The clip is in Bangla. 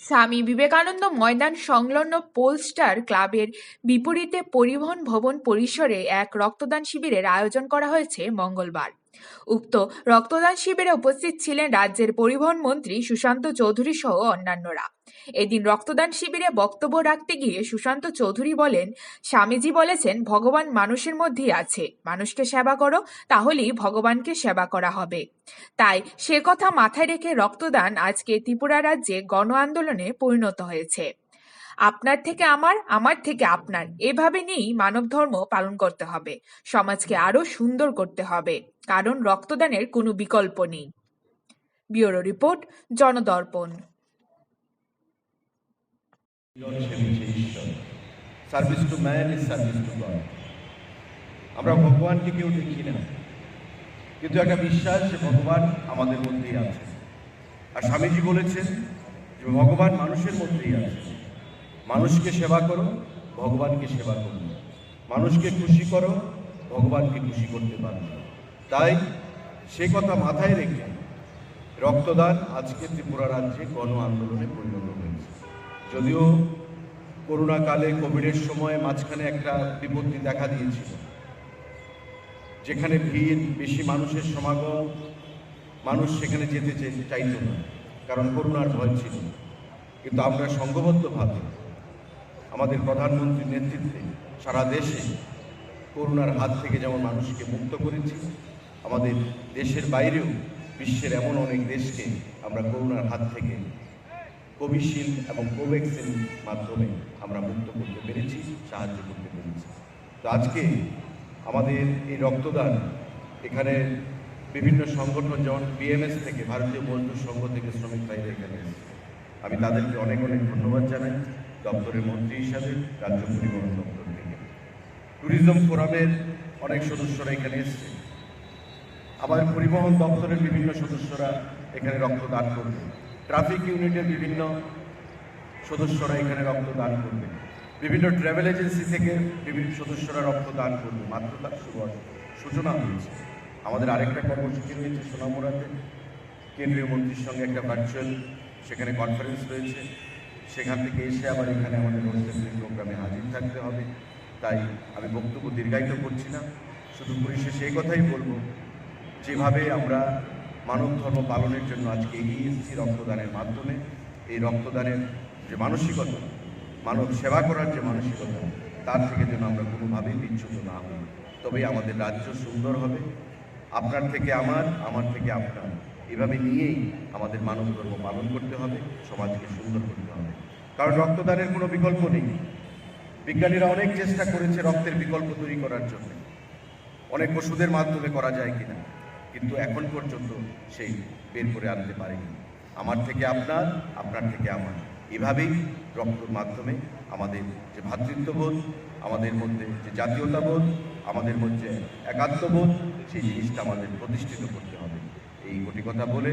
স্বামী বিবেকানন্দ ময়দান সংলগ্ন পোলস্টার ক্লাবের বিপরীতে পরিবহন ভবন পরিসরে এক রক্তদান শিবিরের আয়োজন করা হয়েছে মঙ্গলবার। উক্ত রক্তদান শিবিরে উপস্থিত ছিলেন রাজ্যের পরিবহন মন্ত্রী সুশান্ত চৌধুরী সহ অন্যান্যরা। এদিন রক্তদান শিবিরে বক্তব্য রাখতে গিয়ে সুশান্ত চৌধুরী বলেন, স্বামীজি বলেছেন, ভগবান মানুষের মধ্যেই আছে। মানুষকে সেবা করো, তাহলেই ভগবানকে সেবা করা হবে। তাই সে কথা মাথায় রেখে রক্তদান আজকে ত্রিপুরা রাজ্যে গণ আন্দোলনে পরিণত হয়েছে। আপনার থেকে আমার আমার থেকে আপনার। এভাবে নিয়েই মানব ধর্ম পালন করতে হবে। সমাজকে আরও সুন্দর করতে হবে। কারণ রক্তদানের কোনো বিকল্প নেই। Bureau report, Janadarpan. Service to man is service to God. আমরা ভগবানকে কেউ দেখি না। কিন্তু একটা বিশ্বাস যে ভগবান আমাদের মধ্যেই আছে। আর স্বামীজি বলেছেন যে ভগবান মানুষের মধ্যেই আছে। মানুষকে সেবা করো, ভগবানকে সেবা করো। মানুষকে খুশি করো, ভগবানকে খুশি করতে পারো। তাই সে কথা মাথায় রেখে রক্তদান আজকে ত্রিপুরা রাজ্যে গণ আন্দোলনে পরিণত হয়েছে। যদিও করোনা কালে কোভিডের সময় মাঝখানে একটা বিপত্তি দেখা দিয়েছিল, যেখানে ভিড়, বেশি মানুষের সমাগম, মানুষ সেখানে যেতে চাইত না, কারণ করোনার ভয় ছিল। কিন্তু আমরা সংঘবদ্ধভাবে আমাদের প্রধানমন্ত্রীর নেতৃত্বে সারা দেশে করোনার হাত থেকে যেমন মানুষকে মুক্ত করেছি, আমাদের দেশের বাইরেও বিশ্বের এমন অনেক দেশকে আমরা করোনার হাত থেকে কোভিশিল্ড এবং কোভ্যাক্সিন মাধ্যমে আমরা মুক্ত করতে পেরেছি, সাহায্য করতে পেরেছি। তো আজকে আমাদের এই রক্তদান এখানে বিভিন্ন সংগঠন, যেমন বিএমএস থেকে, ভারতীয় মজদুর সংঘ থেকে শ্রমিক ভাইরা এখানে আমি তাদেরকে অনেক অনেক ধন্যবাদ জানাই। দপ্তরের মন্ত্রী হিসাবে রাজ্য পরিবহন দপ্তর থেকে। ট্যুরিজম ফোরামের অনেক সদস্যরা এখানে এসছে। আবার পরিবহন দপ্তরের বিভিন্ন সদস্যরা এখানে রক্তদান করবে ট্রাফিক ইউনিটের বিভিন্ন সদস্যরা এখানে রক্তদান করবে বিভিন্ন ট্রাভেল এজেন্সি থেকে বিভিন্ন সদস্যরা রক্তদান করবে মাত্র তার সূচনা হয়েছে। আমাদের আরেকটা কর্মসূচি রয়েছে সোনামুড়াতে। কেন্দ্রীয় মন্ত্রীর সঙ্গে একটা ভার্চুয়াল সেখানে কনফারেন্স রয়েছে। সেখান থেকে এসে আবার এখানে আমাদের অনুষ্ঠানের প্রোগ্রামে হাজির থাকতে হবে। তাই আমি বক্তব্য দীর্ঘায়িত করছি না, শুধু পরিশেষে এই কথাই বলব, যেভাবে আমরা মানব ধর্ম পালনের জন্য আজকে এগিয়ে এসেছি রক্তদানের মাধ্যমে। এই রক্তদানের যে মানসিকতা, মানব সেবা করার যে মানসিকতা, তার থেকে যেন আমরা কোনোভাবেই বিচ্যুত না হই। তবেই আমাদের রাজ্য সুন্দর হবে। আপনার থেকে আমার আমার থেকে আপনার। এভাবে নিয়েই আমাদের মানব ধর্ম পালন করতে হবে, সমাজকে সুন্দর করতে হবে। কারণ রক্তদানের কোনো বিকল্প নেই। বিজ্ঞানীরা অনেক চেষ্টা করেছে রক্তের বিকল্প তৈরি করার জন্য। অনেক ওষুধের মাধ্যমে করা যায় কিনা, কিন্তু এখন পর্যন্ত সেই বের করে আনতে পারেনি। আমার থেকে আপনার আপনার থেকে আমার। এভাবেই রক্তর মাধ্যমে আমাদের যে ভ্রাতৃত্ববোধ আমাদের মধ্যে যে জাতীয়তাবোধ, আমাদের মধ্যে একাত্মবোধ, সেই জিনিসটা আমাদের প্রতিষ্ঠিত করতে হবে। এই কোটি কথা বলে